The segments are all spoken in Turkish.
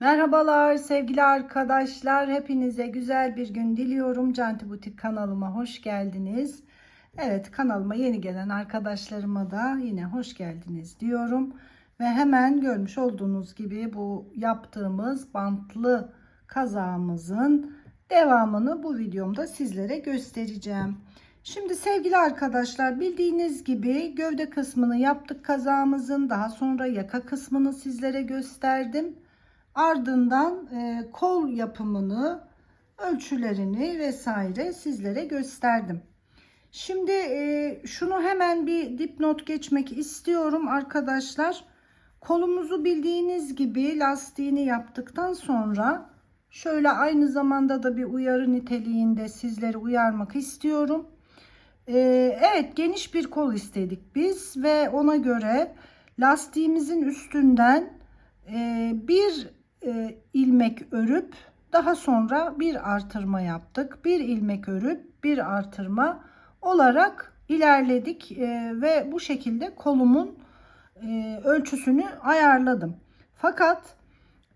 Merhabalar sevgili arkadaşlar. Hepinize güzel bir gün diliyorum. Canti Butik kanalıma hoş geldiniz. Evet kanalıma yeni gelen arkadaşlarıma da yine hoş geldiniz diyorum. Ve hemen görmüş olduğunuz gibi bu yaptığımız bantlı kazağımızın devamını bu videomda sizlere göstereceğim. Şimdi sevgili arkadaşlar bildiğiniz gibi gövde kısmını yaptık kazağımızın. Daha sonra yaka kısmını sizlere gösterdim. Ardından e, kol yapımını, ölçülerini vesaire sizlere gösterdim. Şimdi e, şunu hemen bir dipnot geçmek istiyorum arkadaşlar. Kolumuzu bildiğiniz gibi lastiğini yaptıktan sonra şöyle aynı zamanda da bir uyarı niteliğinde sizleri uyarmak istiyorum. E, evet geniş bir kol istedik biz ve ona göre lastiğimizin üstünden e, bir e, ilmek örüp daha sonra bir artırma yaptık. Bir ilmek örüp bir artırma olarak ilerledik e, ve bu şekilde kolumun e, ölçüsünü ayarladım. Fakat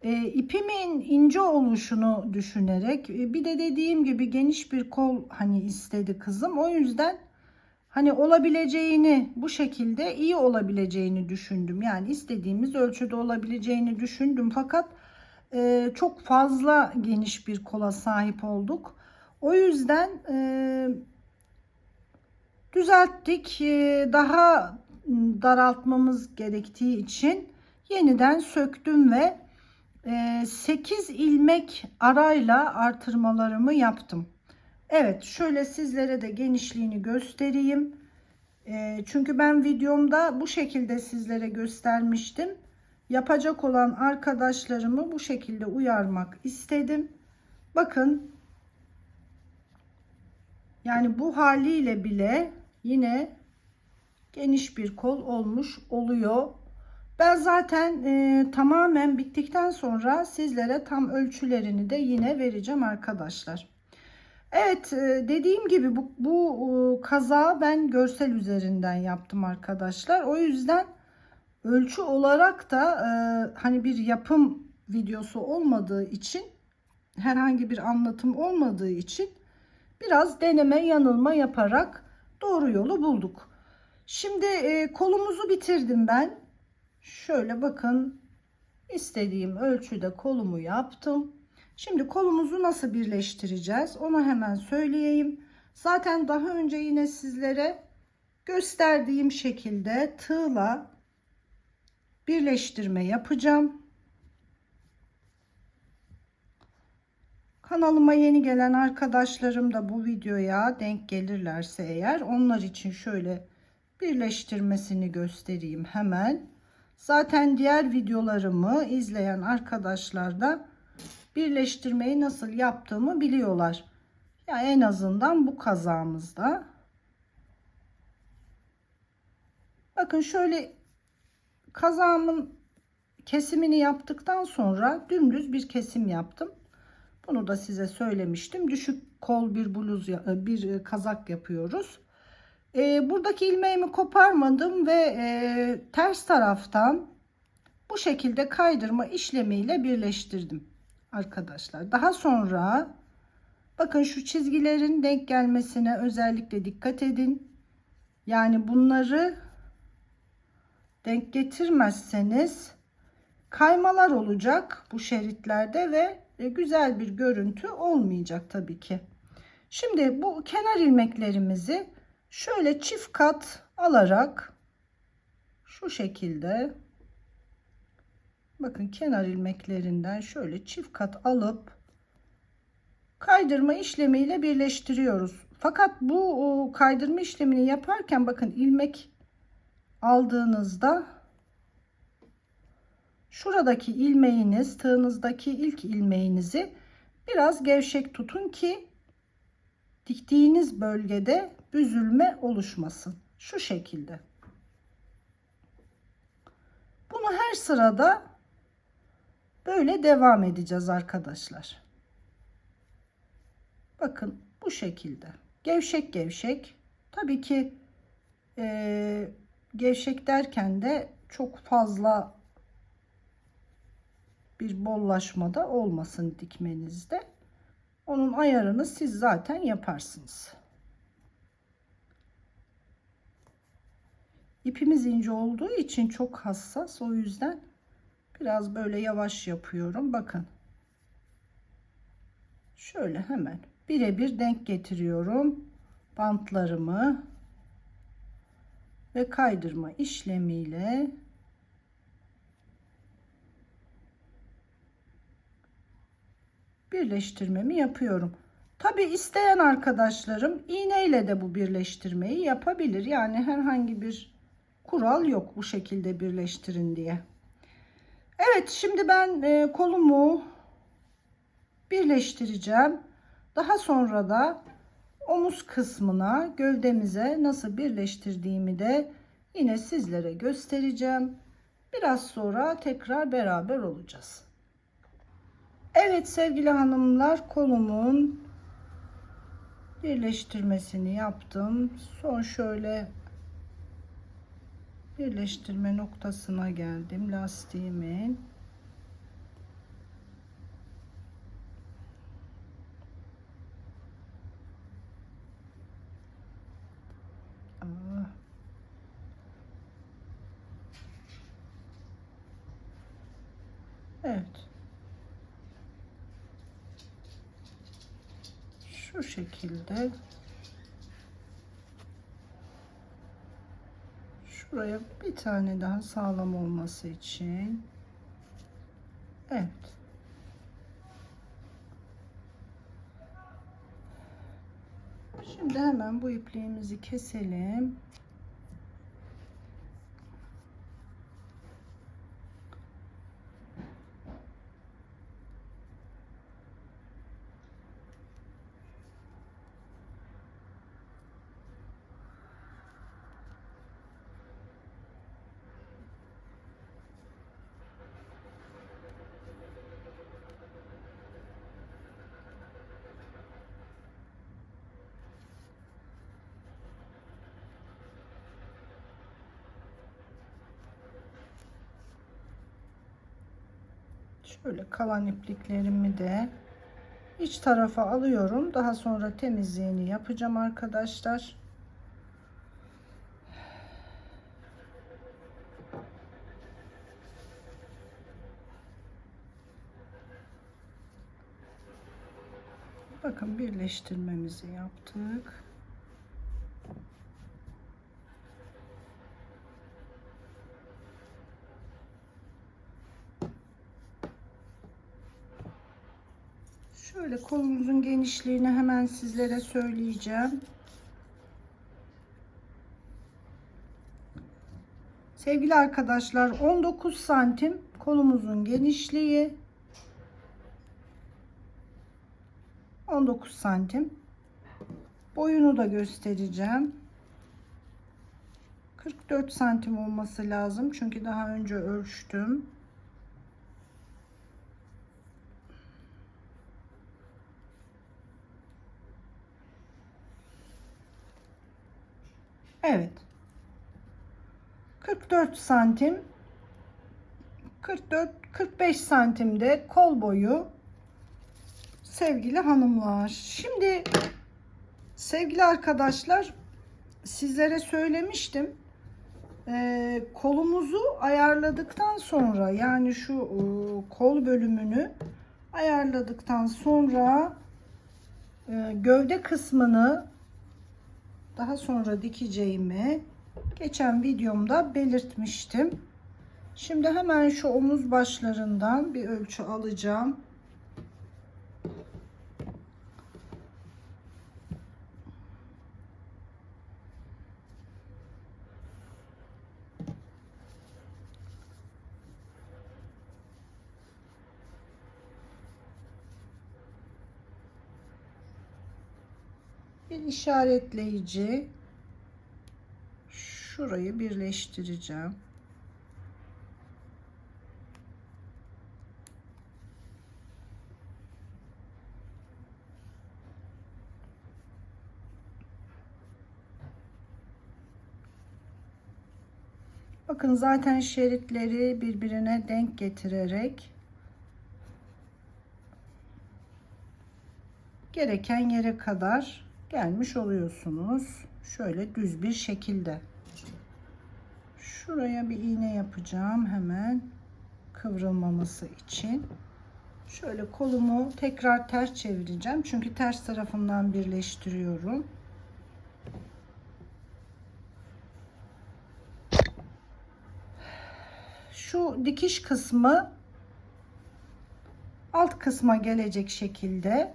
e, ipimin ince oluşunu düşünerek e, bir de dediğim gibi geniş bir kol hani istedi kızım. O yüzden hani olabileceğini bu şekilde iyi olabileceğini düşündüm. Yani istediğimiz ölçüde olabileceğini düşündüm. Fakat e, çok fazla geniş bir kola sahip olduk. O yüzden e, düzelttik. E, daha daraltmamız gerektiği için yeniden söktüm ve e, 8 ilmek arayla artırmalarımı yaptım. Evet şöyle sizlere de genişliğini göstereyim. E, çünkü ben videomda bu şekilde sizlere göstermiştim yapacak olan arkadaşlarımı bu şekilde uyarmak istedim. Bakın yani bu haliyle bile yine geniş bir kol olmuş oluyor. Ben zaten e, tamamen bittikten sonra sizlere tam ölçülerini de yine vereceğim arkadaşlar. Evet e, dediğim gibi bu, bu e, kaza ben görsel üzerinden yaptım arkadaşlar. O yüzden ölçü olarak da e, hani bir yapım videosu olmadığı için herhangi bir anlatım olmadığı için biraz deneme yanılma yaparak doğru yolu bulduk. Şimdi e, kolumuzu bitirdim ben. Şöyle bakın istediğim ölçüde kolumu yaptım. Şimdi kolumuzu nasıl birleştireceğiz onu hemen söyleyeyim. Zaten daha önce yine sizlere gösterdiğim şekilde tığla birleştirme yapacağım. Kanalıma yeni gelen arkadaşlarım da bu videoya denk gelirlerse eğer onlar için şöyle birleştirmesini göstereyim hemen. Zaten diğer videolarımı izleyen arkadaşlar da birleştirmeyi nasıl yaptığımı biliyorlar. Ya en azından bu kazamızda. Bakın şöyle kazağımın kesimini yaptıktan sonra dümdüz bir kesim yaptım. Bunu da size söylemiştim. Düşük kol bir bluz bir kazak yapıyoruz. E, buradaki ilmeğimi koparmadım ve e, ters taraftan bu şekilde kaydırma işlemiyle birleştirdim arkadaşlar. Daha sonra bakın şu çizgilerin denk gelmesine özellikle dikkat edin. Yani bunları denk getirmezseniz kaymalar olacak bu şeritlerde ve e, güzel bir görüntü olmayacak tabii ki. Şimdi bu kenar ilmeklerimizi şöyle çift kat alarak şu şekilde bakın kenar ilmeklerinden şöyle çift kat alıp kaydırma işlemiyle birleştiriyoruz. Fakat bu kaydırma işlemini yaparken bakın ilmek aldığınızda şuradaki ilmeğiniz tığınızdaki ilk ilmeğinizi biraz gevşek tutun ki diktiğiniz bölgede büzülme oluşmasın. Şu şekilde. Bunu her sırada böyle devam edeceğiz arkadaşlar. Bakın bu şekilde. Gevşek gevşek. Tabii ki e, gevşek derken de çok fazla bir bollaşma da olmasın dikmenizde. Onun ayarını siz zaten yaparsınız. İpimiz ince olduğu için çok hassas. O yüzden biraz böyle yavaş yapıyorum. Bakın. Şöyle hemen birebir denk getiriyorum bantlarımı ve kaydırma işlemiyle birleştirmemi yapıyorum. Tabi isteyen arkadaşlarım iğneyle de bu birleştirmeyi yapabilir. Yani herhangi bir kural yok bu şekilde birleştirin diye. Evet şimdi ben e, kolumu birleştireceğim. Daha sonra da omuz kısmına gövdemize nasıl birleştirdiğimi de yine sizlere göstereceğim. Biraz sonra tekrar beraber olacağız. Evet sevgili hanımlar kolumun birleştirmesini yaptım. Son şöyle birleştirme noktasına geldim lastiğimin. Aa. Evet. Şu şekilde. Şuraya bir tane daha sağlam olması için. Evet. Şimdi hemen bu ipliğimizi keselim Şöyle kalan ipliklerimi de iç tarafa alıyorum. Daha sonra temizliğini yapacağım arkadaşlar. Bakın birleştirmemizi yaptık. Şöyle kolumuzun genişliğini hemen sizlere söyleyeceğim. Sevgili arkadaşlar 19 santim kolumuzun genişliği. 19 santim. Boyunu da göstereceğim. 44 santim olması lazım çünkü daha önce ölçtüm Evet. 44 santim 44 45 santimde kol boyu sevgili hanımlar. Şimdi sevgili arkadaşlar sizlere söylemiştim. Ee, kolumuzu ayarladıktan sonra yani şu e, kol bölümünü ayarladıktan sonra e, gövde kısmını daha sonra dikeceğimi geçen videomda belirtmiştim. Şimdi hemen şu omuz başlarından bir ölçü alacağım. işaretleyici şurayı birleştireceğim. Bakın zaten şeritleri birbirine denk getirerek gereken yere kadar gelmiş oluyorsunuz. Şöyle düz bir şekilde. Şuraya bir iğne yapacağım hemen kıvrılmaması için. Şöyle kolumu tekrar ters çevireceğim. Çünkü ters tarafından birleştiriyorum. Şu dikiş kısmı alt kısma gelecek şekilde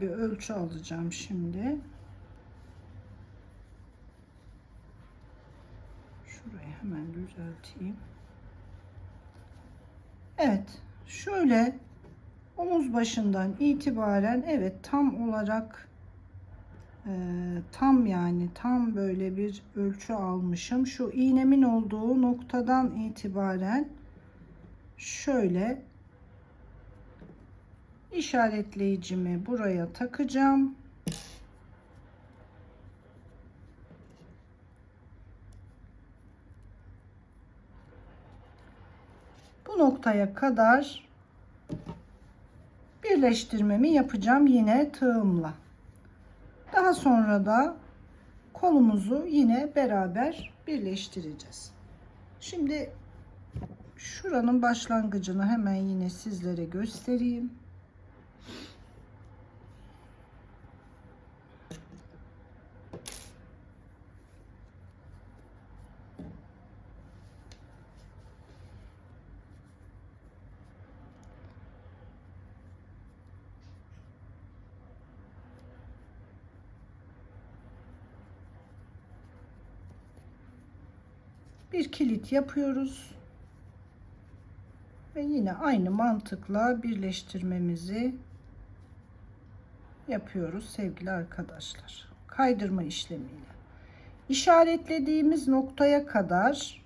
bir ölçü alacağım şimdi. Şurayı hemen düzelteyim. Evet, şöyle omuz başından itibaren evet tam olarak e, tam yani tam böyle bir ölçü almışım. Şu iğnemin olduğu noktadan itibaren şöyle işaretleyicimi buraya takacağım. Bu noktaya kadar birleştirmemi yapacağım yine tığımla. Daha sonra da kolumuzu yine beraber birleştireceğiz. Şimdi şuranın başlangıcını hemen yine sizlere göstereyim. Bir kilit yapıyoruz. Ve yine aynı mantıkla birleştirmemizi yapıyoruz sevgili arkadaşlar. Kaydırma işlemiyle. İşaretlediğimiz noktaya kadar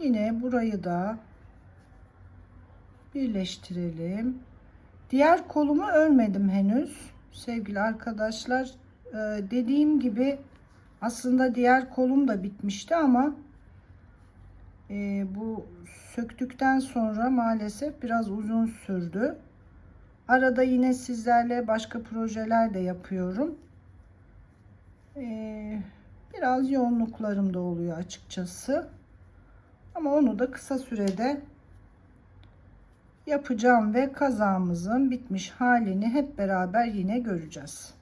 yine burayı da birleştirelim. Diğer kolumu örmedim henüz sevgili arkadaşlar ee, dediğim gibi aslında diğer kolum da bitmişti ama e, bu söktükten sonra maalesef biraz uzun sürdü. Arada yine sizlerle başka projeler de yapıyorum. Ee, biraz yoğunluklarım da oluyor açıkçası. Ama onu da kısa sürede yapacağım ve kazağımızın bitmiş halini hep beraber yine göreceğiz.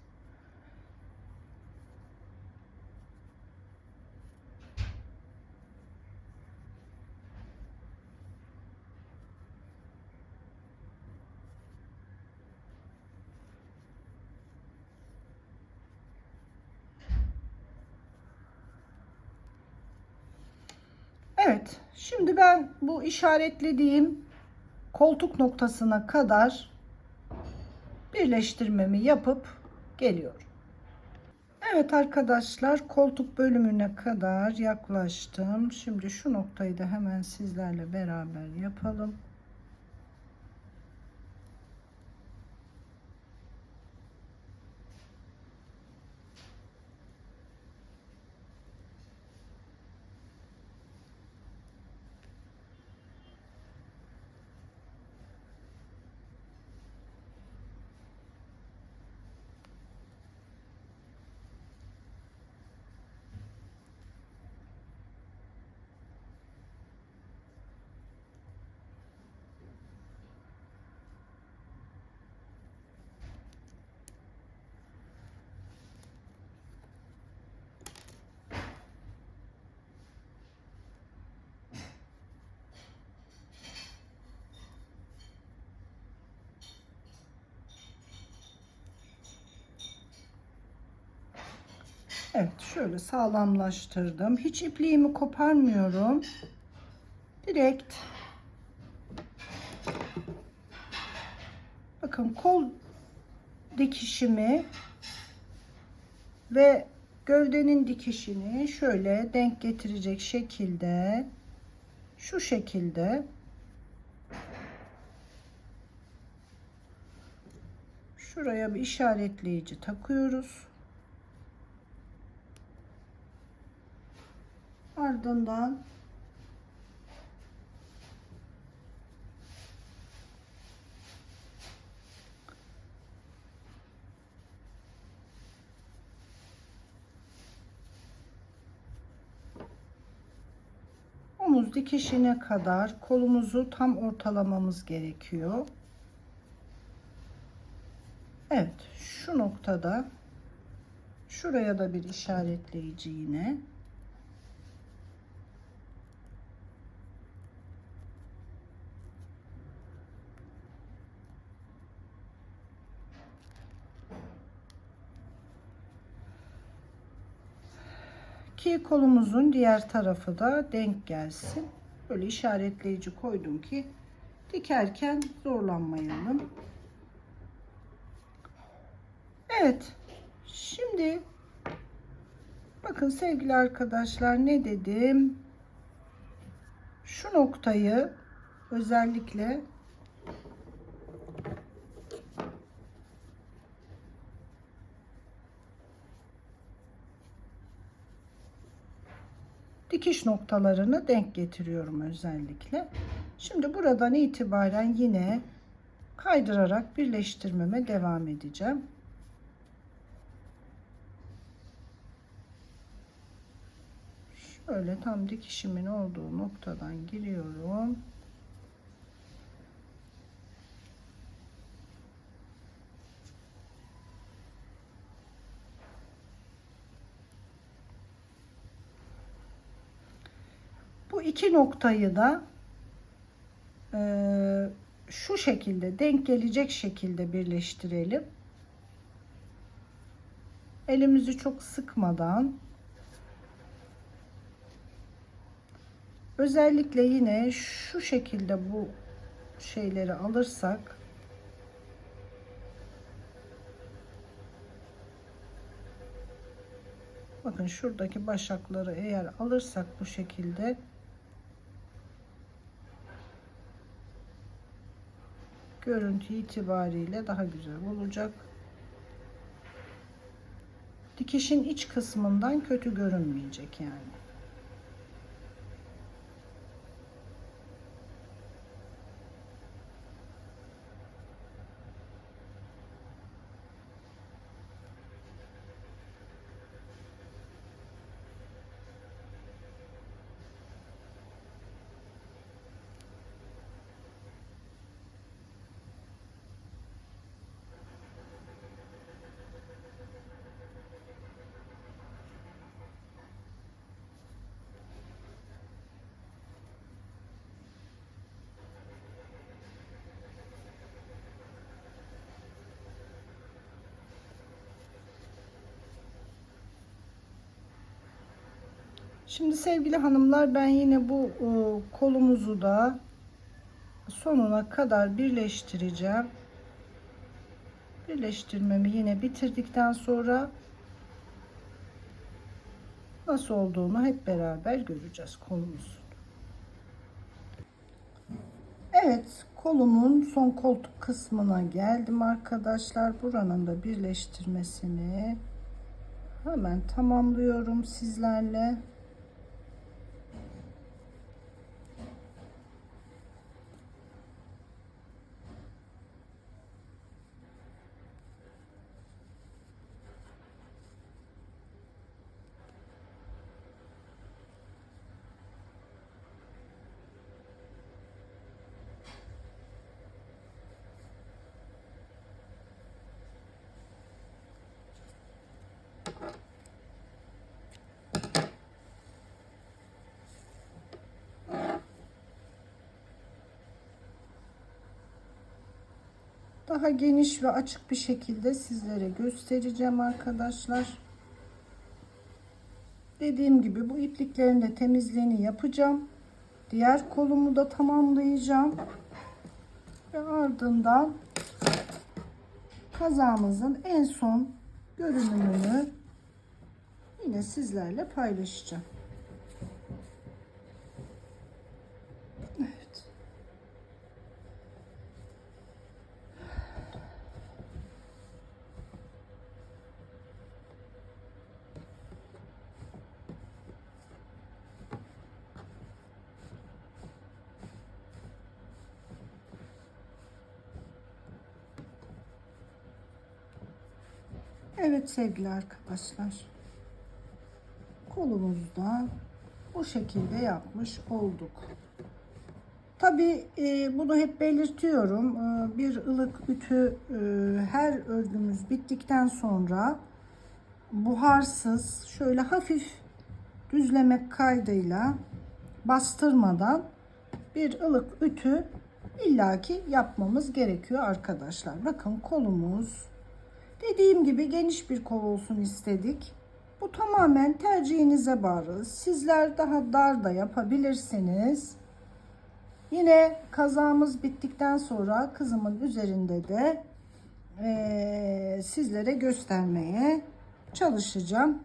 Evet. Şimdi ben bu işaretlediğim koltuk noktasına kadar birleştirmemi yapıp geliyorum. Evet arkadaşlar koltuk bölümüne kadar yaklaştım. Şimdi şu noktayı da hemen sizlerle beraber yapalım. Evet şöyle sağlamlaştırdım. Hiç ipliğimi koparmıyorum. Direkt bakın kol dikişimi ve gövdenin dikişini şöyle denk getirecek şekilde şu şekilde Şuraya bir işaretleyici takıyoruz. Ardından omuz dikişine kadar kolumuzu tam ortalamamız gerekiyor. Evet, şu noktada şuraya da bir işaretleyici yine. Ki kolumuzun diğer tarafı da denk gelsin. Böyle işaretleyici koydum ki dikerken zorlanmayalım. Evet. Şimdi bakın sevgili arkadaşlar ne dedim? Şu noktayı özellikle dikiş noktalarını denk getiriyorum özellikle. Şimdi buradan itibaren yine kaydırarak birleştirmeme devam edeceğim. Şöyle tam dikişimin olduğu noktadan giriyorum. Bu iki noktayı da e, şu şekilde denk gelecek şekilde birleştirelim. Elimizi çok sıkmadan özellikle yine şu şekilde bu şeyleri alırsak bakın şuradaki başakları eğer alırsak bu şekilde görüntü itibariyle daha güzel olacak. Dikişin iç kısmından kötü görünmeyecek yani. Şimdi sevgili hanımlar ben yine bu e, kolumuzu da sonuna kadar birleştireceğim. Birleştirmemi yine bitirdikten sonra nasıl olduğunu hep beraber göreceğiz kolumuzun. Evet kolumun son koltuk kısmına geldim arkadaşlar. Buranın da birleştirmesini hemen tamamlıyorum sizlerle. Daha geniş ve açık bir şekilde sizlere göstereceğim arkadaşlar. Dediğim gibi bu ipliklerin de temizliğini yapacağım. Diğer kolumu da tamamlayacağım. Ve ardından kazağımızın en son görünümünü yine sizlerle paylaşacağım. Evet sevgili arkadaşlar. Kolumuzda bu şekilde yapmış olduk. Tabi bunu hep belirtiyorum. E, bir ılık ütü e, her örgümüz bittikten sonra buharsız şöyle hafif düzlemek kaydıyla bastırmadan bir ılık ütü illaki yapmamız gerekiyor arkadaşlar. Bakın kolumuz dediğim gibi geniş bir kol olsun istedik. Bu tamamen tercihinize bağlı. Sizler daha dar da yapabilirsiniz. Yine kazağımız bittikten sonra kızımın üzerinde de eee, sizlere göstermeye çalışacağım.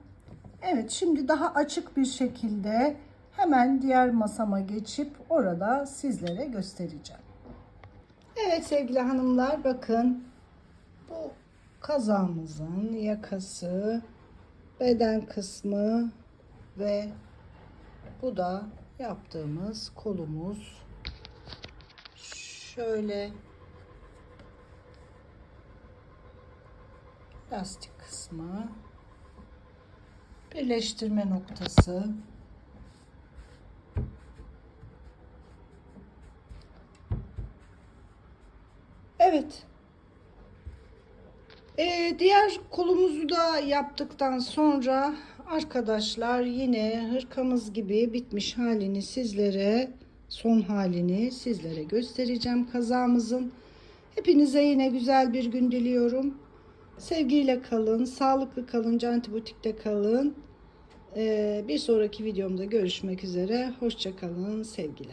Evet şimdi daha açık bir şekilde hemen diğer masama geçip orada sizlere göstereceğim. Evet sevgili hanımlar bakın bu kazağımızın yakası, beden kısmı ve bu da yaptığımız kolumuz. Şöyle lastik kısmı, birleştirme noktası, Evet. Ee, diğer kolumuzu da yaptıktan sonra arkadaşlar yine hırkamız gibi bitmiş halini sizlere son halini sizlere göstereceğim kazağımızın. Hepinize yine güzel bir gün diliyorum. Sevgiyle kalın, sağlıklı kalın, Canti Butik'te kalın. Ee, bir sonraki videomda görüşmek üzere. Hoşça kalın, sevgiler.